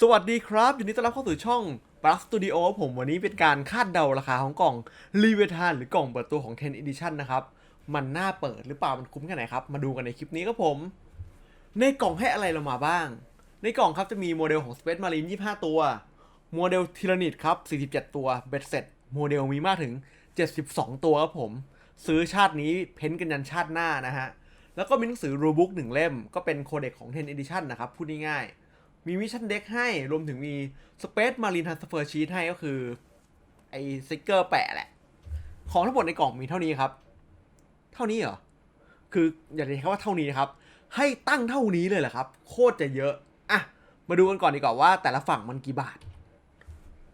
สวัสดีครับยินดีต้อนรับเข้าสู่ช่อง b l a s Studio ผมวันนี้เป็นการคาดเดาราคาของกล่อง l e v i t a n หรือกล่องเปิดตัวของ 10 Edition นะครับ มันน่าเปิดหรือเปล่า มันคุ้มแค่ไหนครับ มาดูกันในคลิปนี้ครับผม ในกล่องให้อะไรเรามาบ้าง ในกล่องครับจะมีโมเดลของ Space Marine 25 ตัว โมเดลทีรานิดครับ 47 ตัวเบ็ดเสร็จโมเดลมีมากถึง 72 ตัวครับผม ซื้อชาตินี้เพ้นท์กันยันชาติหน้านะฮะแล้วก็มีหนังสือรูบุ๊กหนึ่งเล่มก็เป็นโคเด็กของ 10 Edition นะครับพูดง่ายๆ มีมิชชั่นเด็กให้ รวมถึงมี Space Marine Transfer Sheet ให้ก็คือ ไอสติกเกอร์แปะแหละ ของทั้งหมดในกล่องมีเท่านี้ครับ เท่านี้เหรอ คืออย่าเรียกว่าเท่านี้นะครับ ให้ตั้งเท่านี้เลยเหรอครับ โคตรจะเยอะ อะ มาดูกันก่อนดีกว่าว่าแต่ละฝั่งมันกี่บาท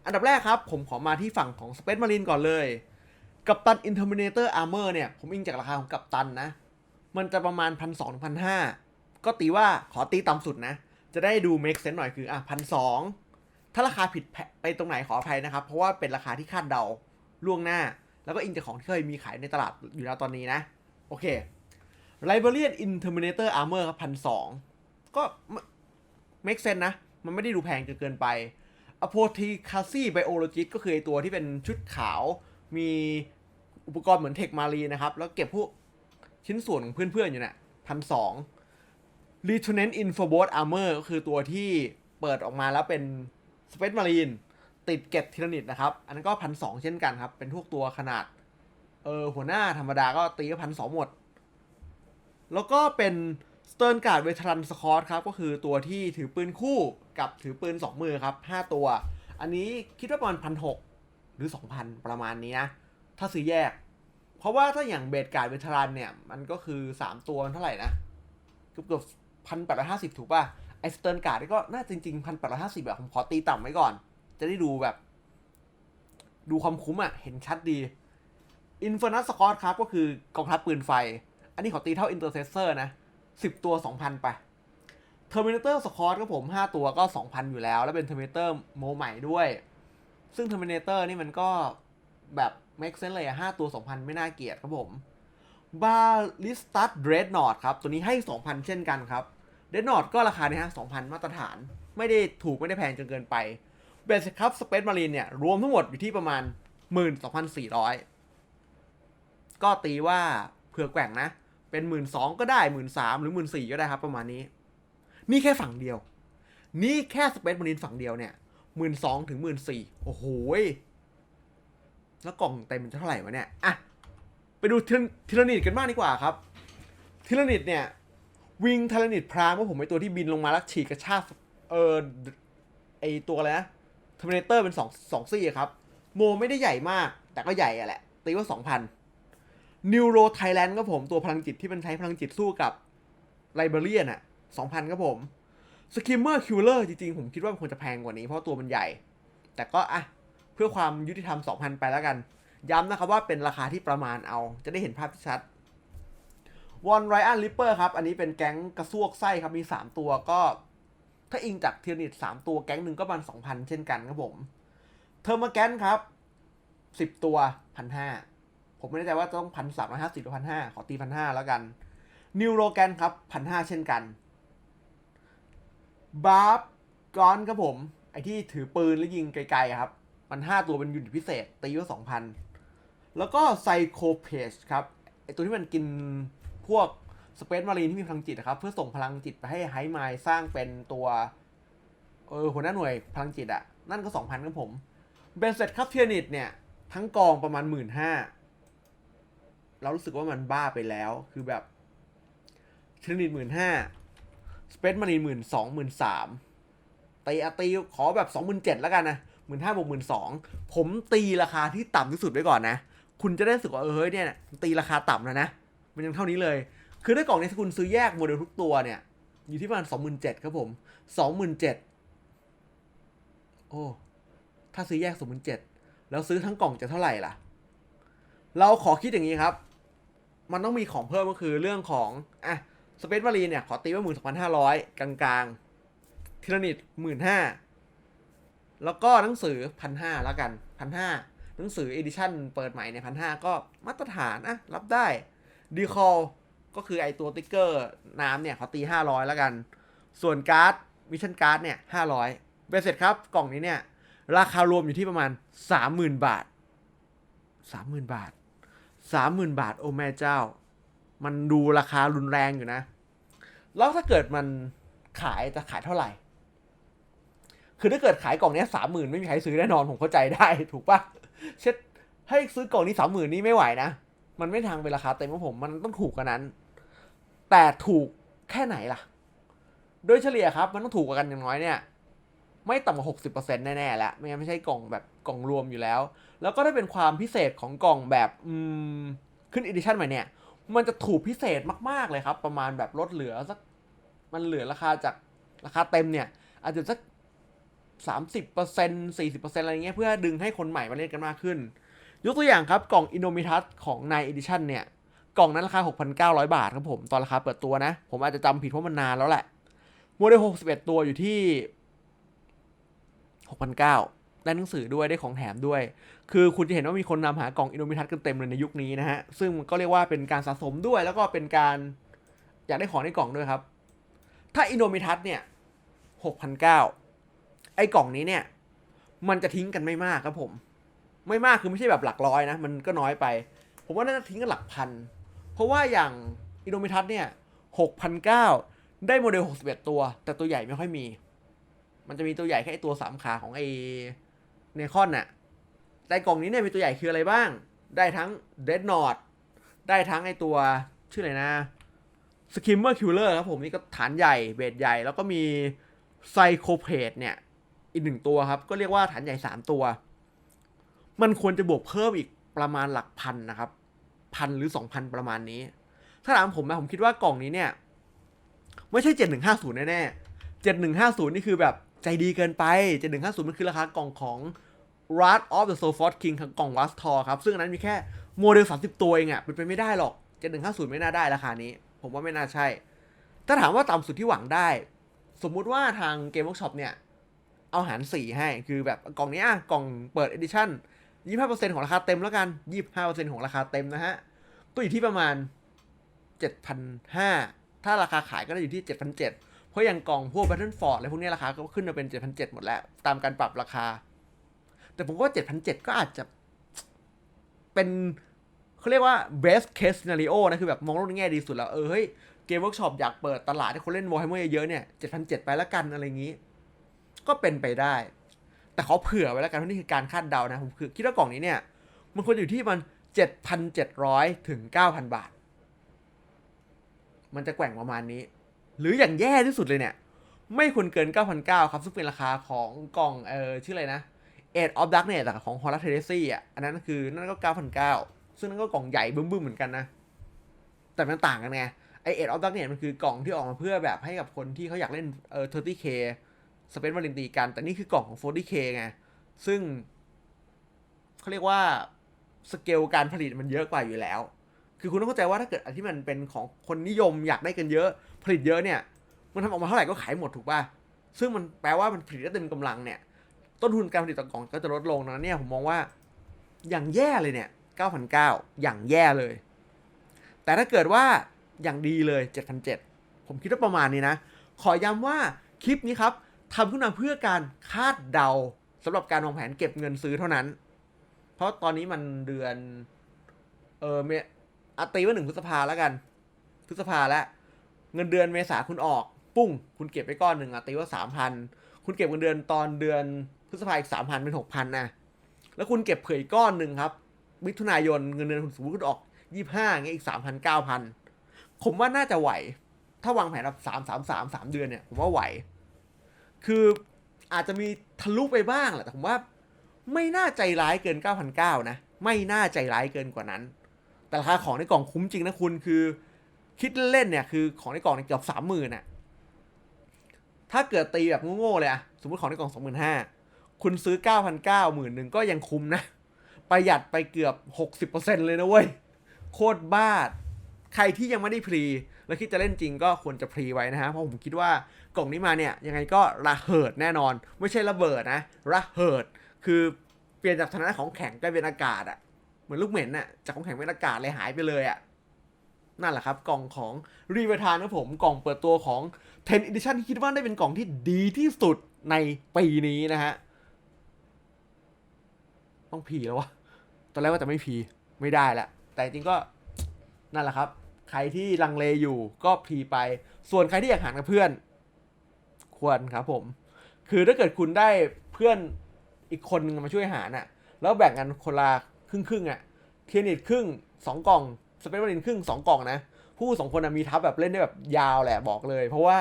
อันดับแรกครับ ผมขอมาที่ฝั่งของ Space Marine ก่อนเลย กับตัน Interminator Armor เมอร์เนี่ย ผมอิงจากราคาของกัปตันนะ มันจะประมาณพันสองพันห้าก็ตีว่าขอตีต่ำสุดนะ จะได้ดู make sense หน่อยคืออะพันสองถ้าราคาผิดไปตรงไหนขออภัยนะครับ เพราะว่าเป็นราคาที่คาดเดาล่วงหน้า แล้วก็อิงจากของที่เคยมีขายในตลาดอยู่แล้วตอนนี้นะ โอเค Liberian Interminator Armor ครับพันสองก็ make sense นะ มันไม่ได้ดูแพงจนเกินไปอโพธีคาซี่ไบโอโลจิสก็คือตัวที่เป็นชุดขาว มีอุปกรณ์เหมือนเทคมารีนะครับ แล้วเก็บพวกชิ้นส่วนของเพื่อนๆอยู่เนี่ยพันสอง r e t u n a n t Infobot Armor ก็คือตัวที่เปิดออกมาแล้วเป็น Space Marine ติดเก็บทีละนิดนะครับ อันนั้นก็พันสองเช่นกันครับ เป็นพวกตัวขนาด เออหัวหน้าธรรมดาก็ตีก็พันสองหมด แล้วก็เป็นสเต r ร์นการ์ดเวทรันสคอตครับ ก็คือตัวที่ถือปืนคู่กับถือปืน 2 มือครับ 5 ตัว อันนี้คิดว่าประมาณพันหกหรือ 2,000 ประมาณนี้นะ ถ้าซื้อแยก เพราะว่าถ้าอย่างเบสการ์ดเวทรันเนี่ย มันก็คือ 3 ตัวเท่าไหร่นะ เกือบเกือบ พันแปดร้อยห้าสิบถูกป่ะ ไอสเต r ร์นการ์ดก็น่าจริงๆพันแปดร้อยห้าสิบแบบผมขอตีต่ำไว้ก่อน จะได้ดูแบบ ดูความคุ้มอะ่ะ เห็นชัดดีอินฟ r นัสสกอตครับ ก็คือกองทัพปืนไฟ อันนี้ขอตีเท่าอินเตอร์เซสเซอร์นะสิบตัวสองพันไปเทอร์มินเตอร์สกอตก็ผมห้าตัวก็สองพันอยู่แล้ว แล้วเป็นเทอร์มินเตอร์โมใหม่ด้วย ซึ่งเทอร์มินเตอร์นี่มันก็แบบเม k เซนเลยอะห้าตัวสองพันไม่น่าเกลียดครับผม บาลิสตัสเดรดนอ t ครับ ตัวนี้ให้สองพันเช่นกันครับเดรดนอ t ก็ราคาเนี่ยฮะสองพันมาตรฐาน ไม่ได้ถูกไม่ได้แพงจนเกินไปเบสครับสเปซมารีนเนี่ย รวมทั้งหมดอยู่ที่ประมาณหมื่นสองพันสี่ร้อยก็ตีว่าเผื่อแกว่งนะ เป็นหมื่นสองก็ได้หมื่นสามหรือหมื่นสี่ก็ได้ครับประมาณนี้ นี่แค่ฝั่งเดียว นี่แค่สเปซมารีนฝั่งเดียวเนี่ยหมื่นสองถึงหมื่นสี่โอ้โหแล้วกล่องเต็มมันจะเท่าไหร่วะเนี่ย อะ ไปดูทีลนิดกันบ้างดีกว่าครับทีลนิดเนี่ยวิงทีละนิดพรามว่าผมไอตัวที่บินลงมาแล้วฉีกกระชากเออไอตัวอะไรนะเทอมินเตอร์เป็นสองสองซี่ครับ โมไม่ได้ใหญ่มาก แต่ก็ใหญ่อะแหละ ตีว่าสองพันนิวโรไทยแลนด์ก็ผมตัวพลังจิตที่มันใช้พลังจิตสู้กับไลเบเรียนอะสองพันก็ผมสกิมเมอร์คิวเลอร์จริงๆ ผมคิดว่ามันควรจะแพงกว่านี้เพราะตัวมันใหญ่ แต่ก็อะ เพื่อความยุติธรรม2,000ไปแล้วกัน ย้ำนะครับว่าเป็นราคาที่ประมาณเอา จะได้เห็นภาพที่ชัดวอนไรอันลิปเปอร์ครับ อันนี้เป็นแก๊งกระซวกไส้ครับมี 3 ตัวก็ ถ้าอิงจากเทียนิต3ตัวแก๊งหนึ่งก็ประมาณ2,000เช่นกันครับผม เทอร์มาแกนครับ10ตัว1,500ผมไม่แน่ใจว่าต้องพันสามร้อยห้าสิบหรือพันห้าขอตีพันห้าแล้วกัน นิวโรแกนครับพันห้าเช่นกันบาร์บกอนครับผม ไอที่ถือปืนแล้วยิงไกลๆครับ มันห้าตัวเป็นยูนิตพิเศษตีว่าสองพัน แล้วก็ไซโคเพจครับไอตัวที่มันกินพวกสเปซมารีนที่มีพลังจิตนะครับ เพื่อส่งพลังจิตไปให้ไฮไมล์สร้างเป็นตัวเออหัวหน้าหน่วยพลังจิตอะนั่นก็สองพันครับผมเบนเซ็ตครับเทียนิตเนี่ย ทั้งกองประมาณหมื่นห้าเรารู้สึกว่ามันบ้าไปแล้วคือแบบเทรนิตหมื่นห้าสเปซมารีนหมื่นสองหมื่นสามตีอตีขอแบบสองหมื่นเจ็ดแล้วกันนะหมื่นห้าบวกหมื่นสองผมตีราคาที่ต่ำที่สุดไว้ก่อนนะ คุณจะได้รู้สึกว่าเออเฮ้ยเนี่ยตีราคาต่ำแล้วนะ มันยังเท่านี้เลย คือถ้ากล่องนี้คุณซื้อแยกโมเดลทุกตัวเนี่ย อยู่ที่ประมาณสองหมื่นเจ็ดครับผมสองหมื่นเจ็ดโอ้ถ้าซื้อแยกสองหมื่นเจ็ดแล้วซื้อทั้งกล่องจะเท่าไหร่ล่ะ เราขอคิดอย่างนี้ครับ มันต้องมีของเพิ่มก็คือเรื่องของอะสเปซมารีเนี่ย ขอตีว่าหมื่นสองพันห้าร้อยกลางๆทีละนิดหมื่นห้าแล้วก็หนังสือพันห้าแล้วกันพันห้า หนังสือเอดิชั่นเปิดใหม่เนี่ยพันห้าก็มาตรฐานอะรับได้ดีคอลก็คือไอตัวติ๊กเกอร์น้ำเนี่ยเขอตีห้าร้อยแล้วกัน ส่วนการ์ดมิชชั่นการ์ดเนี่ยห้าร้อยเบสเสร็จครับ กล่องนี้เนี่ย ราคารวมอยู่ที่ประมาณสามหมื่นบาทสามหมื่นบาทสามหมื่นบาท โอ้แม่เจ้า มันดูราคารุนแรงอยู่นะ แล้วถ้าเกิดมันขายจะขายเท่าไหร่ คือถ้าเกิดขายกล่องนี้สามหมื่นไม่มีใครซื้อแน่นอนผมเข้าใจได้ถูกปะ เช็ดให้ซื้อกล่องนี้สามหมื่นนี่ไม่ไหวนะ มันไม่ทางเป็นราคาเต็มของผม มันต้องถูกกว่านั้น แต่ถูกแค่ไหนล่ะ โดยเฉลี่ยครับ มันต้องถูกกว่ากันอย่างน้อยเนี่ย ไม่ต่ำกว่าหกสิบเปอร์เซ็นต์แน่ๆแล้ว ไม่งั้นไม่ใช่กล่องแบบกล่องรวมอยู่แล้ว แล้วก็ได้เป็นความพิเศษของกล่องแบบอืมขึ้นอีดิชั่นใหม่เนี่ย มันจะถูกพิเศษมากๆเลยครับ ประมาณแบบลดเหลือสัก มันเหลือราคาจากราคาเต็มเนี่ย อาจจะสัก สามสิบเปอร์เซ็นสี่สิบเปอร์เซ็นอะไรเงี้ยเพื่อดึงให้คนใหม่มาเล่นกันมากขึ้น ยกตัวอย่างครับกล่องอินโนมิทัสของนายอีดิชั่นเนี่ย กล่องนั้นราคา 6,900 บาทครับผม ตอนราคาเปิดตัวนะ ผมอาจจะจำผิดเพราะมันนานแล้วแหละโมเดล 61 ตัวอยู่ที่ 6,900 ได้หนังสือด้วยได้ของแถมด้วย คือคุณจะเห็นว่ามีคนนำหากล่องอินโนมิทัสกันเต็มเลยในยุคนี้นะฮะ ซึ่งก็เรียกว่าเป็นการสะสมด้วย แล้วก็เป็นการอยากได้ของในกล่องด้วยครับ ถ้าอินโนมิทัสเนี่ย6,900 ไอ้กล่องนี้เนี่ย มันจะทิ้งกันไม่มากครับผม ไม่มากคือไม่ใช่แบบหลักร้อยนะ มันก็น้อยไป ผมว่าน่าจะทิ้งกันหลักพัน เพราะว่าอย่างอินโดมิทัสเนี่ยหกพันเก้าได้โมเดลหกสิบเอ็ดตัว แต่ตัวใหญ่ไม่ค่อยมี มันจะมีตัวใหญ่แค่ไอตัวสามขาของไอเนคอนน่ะ แต่กล่องนี้เนี่ยมีตัวใหญ่คืออะไรบ้าง ได้ทั้งเดดนอตได้ทั้งไอตัวชื่ออะไรนะสกิมเมอร์คิลเลอร์ครับผมนี่ก็ฐานใหญ่เบสใหญ่ แล้วก็มีไซโคเพดเนี่ย อีกหนึ่งตัวครับ ก็เรียกว่าฐานใหญ่สามตัว มันควรจะบวกเพิ่มอีกประมาณหลักพันนะครับ พันหรือสองพันประมาณนี้ ถ้าถามผมนะผมคิดว่ากล่องนี้เนี่ย ไม่ใช่เจ็ดหนึ่งห้าศูนย์แน่ๆเจ็ดหนึ่งห้าศูนย์นี่คือแบบใจดีเกินไปเจ็ดหนึ่งห้าศูนย์มันคือราคากล่องของ r a t of the Soul Fort King ครับกล่อง w a s t o ครับ ซึ่งอันนั้นมีแค่โมเดลสามสิบตัวเองอะเป็นไปไม่ได้หรอกเจ็ดหนึ่งห้าศูนย์ไม่น่าได้ราคานี้ ผมว่าไม่น่าใช่ ถ้าถามว่าต่ำสุดที่หวังได้ สมมุติว่าทางเกม o r k ช็อปเนี่ย เอาหารสี่ให้ คือแบบกล่องนี้ยกล่องเปิด Edition ยี่ห้าเปอร์เซ็นของราคาเต็มแล้วกันยี่ห้าเปอร์เซ็นของราคาเต็มนะฮะ ก็อยู่ที่ประมาณเจ็ดพันห้าถ้าราคาขายก็ได้อยู่ที่เจ็ดพันเจ็ดเพราะอย่างกล่องพวก Battleford อะไรพวกนี้ราคาก็ขึ้นมาเป็นเจ็ดพันเจ็ดหมดแล้ว ตามการปรับราคา แต่ผมว่าเจ็ดพันเจ็ดก็อาจจะเป็นเขาเรียกว่า best case scenario นะ คือแบบมองโลกในแง่ดีสุดแล้ว เออ เฮ้ย เกมเวิร์กช็อปอยากเปิดตลาดให้คนเล่น Warhammer เยอะๆเนี่ยเจ็ดพันเจ็ดไปแล้วกันอะไรอย่างนี้ ก็เป็นไปได้ แต่เขาเผื่อไว้แล้วกันว่าะนี่คือการคาดเดานะผมคือคิดว่ากล่องนี้เนี่ย มันควรอยู่ที่มันเจ็ดพันเจ็ดร้อยถึงเก้าพันบาท มันจะแกว่งประมาณนี้ หรืออย่างแย่ที่สุดเลยเนี่ย ไม่ควรเกิน 9,900 ครับซึ่งเป็นราคาของกล่องเออชื่ออะไรนะ Age of Darkness อะของ Horror Heresy อะอันนั้นคือนั่นก็ 9,900 ซึ่งนั่นก็กล่องใหญ่บึ้มๆเหมือนกันนะ แต่มันต่างกันไงไอ Age of Darkness มันคือกล่องที่ออกมาเพื่อแบบให้กับคนที่เขาอยากเล่นเออ 30k สเปนวาเลนตีกัน แต่นี่คือกล่องของ 40k ไง ซึ่งเขาเรียกว่าสเกลการผลิตมันเยอะกว่าอยู่แล้ว คือคุณต้องเข้าใจว่าถ้าเกิดอันที่มันเป็นของคนนิยมอยากได้กันเยอะ ผลิตเยอะเนี่ย มันทำออกมาเท่าไหร่ก็ขายหมดถูกป่ะ ซึ่งมันแปลว่ามันผลิตได้เต็มกำลังเนี่ย ต้นทุนการผลิตต่อกล่องก็จะลดลงนะเนี่ยผมมองว่าอย่างแย่เลยเนี่ย 9,900 อย่างแย่เลย แต่ถ้าเกิดว่าอย่างดีเลย 7,700 ผมคิดว่าประมาณนี้นะ ขอย้ำว่าคลิปนี้ครับ ทำขึ้นมาเพื่อการคาดเดาสำหรับการวางแผนเก็บเงินซื้อเท่านั้น เพราะตอนนี้มันเดือน เออเมอะตีว่าหนึ่งพฤษภาแล้วกัน พฤษภาแล้ว เงินเดือนเมษาคุณออก ปุ้ง คุณเก็บไปก้อนหนึ่งอะตีว่าสามพันคุณเก็บเงินเดือนตอนเดือนพฤษภาอีกสามพันเป็นหกพันนะแล้วคุณเก็บเผยก้อนหนึ่งครับมิถุนายนเงินเดือนคุณสมมติคุณออกยี่ห้าเงี้ยอีกสามพันเก้าพันผมว่าน่าจะไหว ถ้าวางแผนแบบสามสามสามสามเดือนเนี่ย ผมว่าไหว คืออาจจะมีทะลุไปบ้างแหละแต่ผมว่าไม่น่าใจร้ายเกิน 9,900 นะ ไม่น่าใจร้ายเกินกว่านั้น แต่ราคาของในกล่องคุ้มจริงนะคุณคือ คิดเล่นเนี่ยคือของในกล่องเนี่ยเกือบสามหมื่นอะถ้าเกิดตีแบบโง่ๆเลยอะสมมติของในกล่องสองหมื่นห้าคุณซื้อเก้าพันเก้าหมื่นหนึ่งก็ยังคุ้มนะ ประหยัดไปเกือบหกสิบเปอร์เซ็นเลยนะเว้ย โคตรบ้าใครที่ยังไม่ได้พรี แล้วคิดจะเล่นจริงก็ควรจะพรีไว้นะฮะเพราะผมคิดว่ากล่องนี้มาเนี่ยยังไงก็ระเหิดแน่นอน ไม่ใช่ระเบิดนะระเหิด คือเปลี่ยนจากฐานะของแข็งกลายเป็นอากาศอะเหมือนลูกเหม็นอะจากของแข็งเป็นอากาศเลยหายไปเลยอะนั่นแหละครับกล่องของรีเวทานนะผมกล่องเปิดตัวของ10 Edition ที่คิดว่าได้เป็นกล่องที่ดีที่สุดในปีนี้นะฮะต้องพีแล้ววะตอนแรกว่าจะไม่พีไม่ได้ละแต่จริงก็นั่นแหละครับ ใครที่ลังเลอยู่ก็พีไป ส่วนใครที่อยากหารกับเพื่อน ควรครับผม คือถ้าเกิดคุณได้เพื่อนอีกคนนึงมาช่วยหารน่ะ แล้วแบ่งกันคนละครึ่งครึ่งอะ เทียนิตครึ่งสองกล่อง สเปซวารินครึ่งสองกล่องนะ ผู้สองคนมีทับแบบเล่นได้แบบยาวแหละบอกเลย เพราะว่า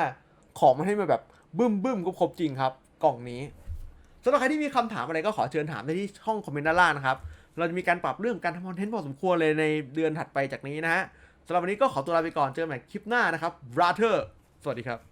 ของมันให้มาแบบบึ้มบึ้มก็ครบจริงครับ กล่องนี้สำหรับใครที่มีคำถามอะไรก็ขอเชิญถามได้ที่ช่องคอมเมนต์ด้านล่างนะครับ เราจะมีการปรับเรื่องการทำคอนเทนต์พอสมควรเลยในเดือนถัดไปจากนี้นะฮะ สำหรับวันนี้ก็ขอตัวลาไปก่อนเจอกันใหม่คลิปหน้านะครับ brother สวัสดีครับ